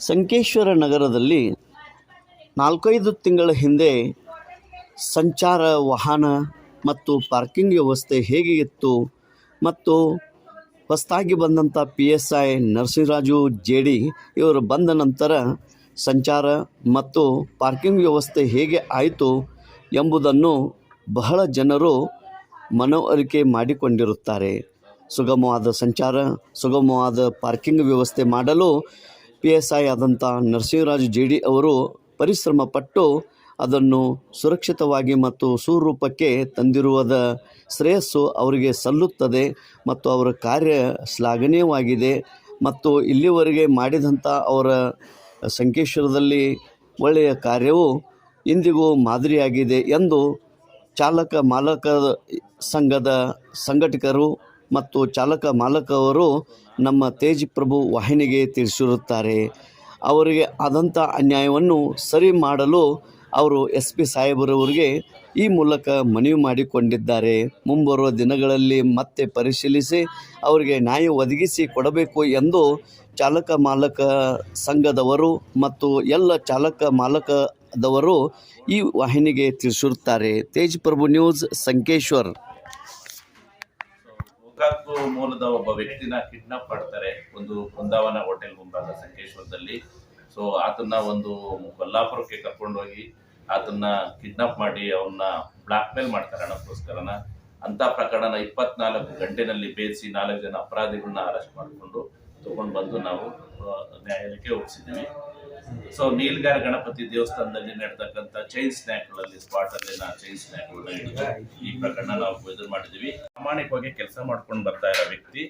ಸಂಕೇಶ್ವರ ನಗರದಲ್ಲಿ ನಾಲ್ಕೈದು ತಿಂಗಳ ಹಿಂದೆ ಸಂಚಾರ ವಾಹನ ಮತ್ತು ಪಾರ್ಕಿಂಗ್ ವ್ಯವಸ್ಥೆ ಹೇಗೆ ಇತ್ತು ಮತ್ತು ಹೊಸ್ತಾಗಿ ಬಂದಂಥ P S I Narasimharaju J D ಇವರು ಬಂದ ನಂತರ ಸಂಚಾರ ಮತ್ತು ಪಾರ್ಕಿಂಗ್ ವ್ಯವಸ್ಥೆ ಹೇಗೆ ಆಯಿತು ಎಂಬುದನ್ನು ಬಹಳ ಜನರು ಮನವರಿಕೆ ಮಾಡಿಕೊಂಡಿರುತ್ತಾರೆ. ಸುಗಮವಾದ ಸಂಚಾರ, ಸುಗಮವಾದ ಪಾರ್ಕಿಂಗ್ ವ್ಯವಸ್ಥೆ ಮಾಡಲು ಪಿ ಎಸ್ ಐ ಆದಂಥ ನರಸಿಂಹರಾಜು ಜೆ ಡಿ ಅವರು ಪರಿಶ್ರಮ ಪಟ್ಟು ಅದನ್ನು ಸುರಕ್ಷಿತವಾಗಿ ಮತ್ತು ಸುರೂಪಕ್ಕೆ ತಂದಿರುವುದ ಶ್ರೇಯಸ್ಸು ಅವರಿಗೆ ಸಲ್ಲುತ್ತದೆ ಮತ್ತು ಅವರ ಕಾರ್ಯ ಶ್ಲಾಘನೀಯವಾಗಿದೆ ಮತ್ತು ಇಲ್ಲಿವರೆಗೆ ಮಾಡಿದಂಥ ಅವರ ಸಂಕೇಶ್ವರದಲ್ಲಿ ಒಳ್ಳೆಯ ಕಾರ್ಯವು ಇಂದಿಗೂ ಮಾದರಿಯಾಗಿದೆ ಎಂದು ಚಾಲಕ ಮಾಲಕ ಸಂಘದ ಸಂಘಟಕರು ಮತ್ತು ಚಾಲಕ ಮಾಲಕವರು ನಮ್ಮ ತೇಜ್ ಪ್ರಭು ವಾಹಿನಿಗೆ ತಿಳಿಸಿರುತ್ತಾರೆ. ಅವರಿಗೆ ಆದಂಥ ಅನ್ಯಾಯವನ್ನು ಸರಿ ಮಾಡಲು ಅವರು ಎಸ್ ಪಿ ಸಾಹೇಬರವರಿಗೆ ಈ ಮೂಲಕ ಮನವಿ ಮಾಡಿಕೊಂಡಿದ್ದಾರೆ. ಮುಂಬರುವ ದಿನಗಳಲ್ಲಿ ಮತ್ತೆ ಪರಿಶೀಲಿಸಿ ಅವರಿಗೆ ನ್ಯಾಯ ಒದಗಿಸಿ ಕೊಡಬೇಕು ಎಂದು ಚಾಲಕ ಮಾಲಕ ಸಂಘದವರು ಮತ್ತು ಎಲ್ಲ ಚಾಲಕ ಮಾಲಕದವರು ಈ ವಾಹಿನಿಗೆ ತಿಳಿಸಿರುತ್ತಾರೆ. ತೇಜ್ ಪ್ರಭು ನ್ಯೂಸ್ ಸಂಕೇಶ್ವರ್. ಗೋಕಾಕ್ ಮೂಲದ ಒಬ್ಬ ವ್ಯಕ್ತಿನ ಕಿಡ್ನಾಪ್ ಮಾಡ್ತಾರೆ. ಒಂದು ಬೃಂದಾವನ ಹೋಟೆಲ್ ಮುಂಭಾಗ ಸಂಕೇಶ್ವರದಲ್ಲಿ. ಸೊ ಆತನ್ನ ಒಂದು ಕೊಲ್ಲಾಪುರಕ್ಕೆ ಕರ್ಕೊಂಡೋಗಿ ಆತನ್ನ ಕಿಡ್ನಾಪ್ ಮಾಡಿ ಅವನ್ನ ಬ್ಲಾಕ್ ಮೇಲ್ ಮಾಡ್ತಾರೆ ಹಣಕ್ಕೋಸ್ಕರನ. ಅಂತ ಪ್ರಕರಣ ಇಪ್ಪತ್ನಾಲ್ಕು ಗಂಟೆನಲ್ಲಿ ಬೇಯಿಸಿ ನಾಲ್ಕು ಜನ ಅಪರಾಧಿಗಳನ್ನ ಅರೆಸ್ಟ್ ಮಾಡಿಕೊಂಡು ತಗೊಂಡು ಬಂದು ನಾವು ನ್ಯಾಯಾಲಯಕ್ಕೆ ಒಪ್ಪಿಸಿದ್ದೀವಿ. ಸೊ ನೀಲ್ಗಾರ್ ಗಣಪತಿ ದೇವಸ್ಥಾನದಲ್ಲಿ ನಡೆತಕ್ಕಂಥ ಚೈನ್ ಸ್ನ್ಯಾಕ್ಗಳಲ್ಲಿ ಸ್ಪಾಟ್ ಅಲ್ಲಿ ನಾವು ಚೈನ್ ಸ್ನ್ಯಾಕ್ಗಳನ್ನ ಈ ಪ್ರಕರಣ ನಾವು ಎದುರು ಮಾಡಿದೀವಿ ಪ್ರಾಮಾಣಿಕವಾಗಿ ಕೆಲಸ ಮಾಡ್ಕೊಂಡು ಬರ್ತಾ ಇರೋ ವ್ಯಕ್ತಿ,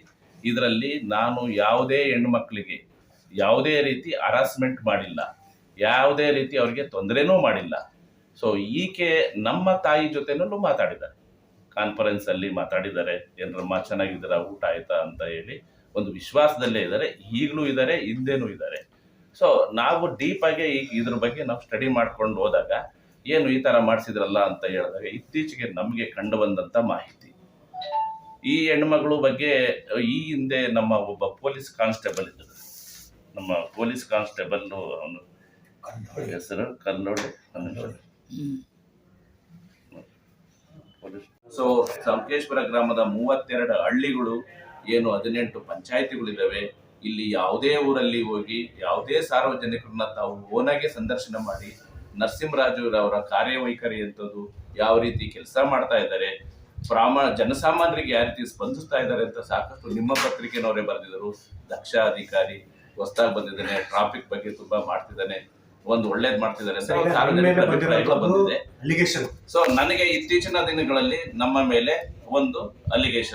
ಇದರಲ್ಲಿ ನಾನು ಯಾವುದೇ ಹೆಣ್ಮಕ್ಳಿಗೆ ಯಾವುದೇ ರೀತಿ ಹರಾಸ್ಮೆಂಟ್ ಮಾಡಿಲ್ಲ. ಯಾವುದೇ ರೀತಿ ಅವರಿಗೆ ತೊಂದರೆನೂ ಮಾಡಿಲ್ಲ. ಸೊ ಈಕೆ ನಮ್ಮ ತಾಯಿ ಜೊತೆನೂ ಮಾತಾಡಿದ್ದಾರೆ. ಕಾನ್ಫರೆನ್ಸ್ ಅಲ್ಲಿ ಮಾತಾಡಿದ್ದಾರೆ. ಏನ್ರಮ್ಮ ಚೆನ್ನಾಗಿದ್ದೀರಾ? ಊಟ ಆಯ್ತಾ? ಅಂತ ಹೇಳಿ ಒಂದು ವಿಶ್ವಾಸದಲ್ಲೇ ಇದ್ದಾರೆ. ಈಗಲೂ ಇದ್ದಾರೆ, ಹಿಂದೆನೂ ಇದ್ದಾರೆ. ಸೊ ನಾವು ಡೀಪ್ ಆಗಿ ಇದ್ರ ಬಗ್ಗೆ ನಾವು ಸ್ಟಡಿ ಮಾಡ್ಕೊಂಡು ಹೋದಾಗ ಏನು ಈ ತರ ಮಾಡಿಸಿದ್ರಲ್ಲ ಅಂತ ಹೇಳಿದಾಗ ಇತ್ತೀಚೆಗೆ ನಮಗೆ ಕಂಡು ಬಂದಂತ ಮಾಹಿತಿ. ಈ ಹೆಣ್ಮಗಳು ಬಗ್ಗೆ ಈ ಹಿಂದೆ ನಮ್ಮ ಒಬ್ಬ ಪೊಲೀಸ್ ಕಾನ್ಸ್ಟೇಬಲ್ ಇದ್ದರು. ನಮ್ಮ ಪೊಲೀಸ್ ಕಾನ್ಸ್ಟೇಬಲ್ ಅವನು ಹೆಸರು ಕಲ್ಲೋಡೆ ಸೊ ಸಂಕೇಶ್ವರ ಗ್ರಾಮದ ಮೂವತ್ತೆರಡು ಹಳ್ಳಿಗಳು ಏನು ಹದಿನೆಂಟು ಪಂಚಾಯತಿಗಳಿದ್ದಾವೆ. ಇಲ್ಲಿ ಯಾವುದೇ ಊರಲ್ಲಿ ಹೋಗಿ ಯಾವುದೇ ಸಾರ್ವಜನಿಕರನ್ನ ತಾವು ಓನಾಗೆ ಸಂದರ್ಶನ ಮಾಡಿ ನರಸಿಂಹರಾಜು ಅವರ ಕಾರ್ಯವೈಖರಿ ಅಂತದ್ದು ಯಾವ ರೀತಿ ಕೆಲಸ ಮಾಡ್ತಾ ಇದ್ದಾರೆ ಪ್ರಾಮ ಜನಸಾಮಾನ್ಯರಿಗೆ ಯಾವ ರೀತಿ ಸ್ಪಂದಿಸ್ತಾ ಇದ್ದಾರೆ ಅಂತ ಸಾಕಷ್ಟು ನಿಮ್ಮ ಪತ್ರಿಕೆನವರೇ ಬರೆದಿದ್ದರು. ದಕ್ಷ ಅಧಿಕಾರಿ ಹೊಸದಾಗಿ ಬಂದಿದ್ದಾನೆ ಟ್ರಾಫಿಕ್ ಬಗ್ಗೆ ತುಂಬಾ ಮಾಡ್ತಿದ್ದಾನೆ ಒಂದು ಒಳ್ಳೇದ್ ಮಾಡ್ತಿದ್ದಾರೆ. ಬಂದಿದೆ. ಸೊ ನನಗೆ ಇತ್ತೀಚಿನ ದಿನಗಳಲ್ಲಿ ನಮ್ಮ ಮೇಲೆ ಒಂದು ಅಲಿಗೇಷನ್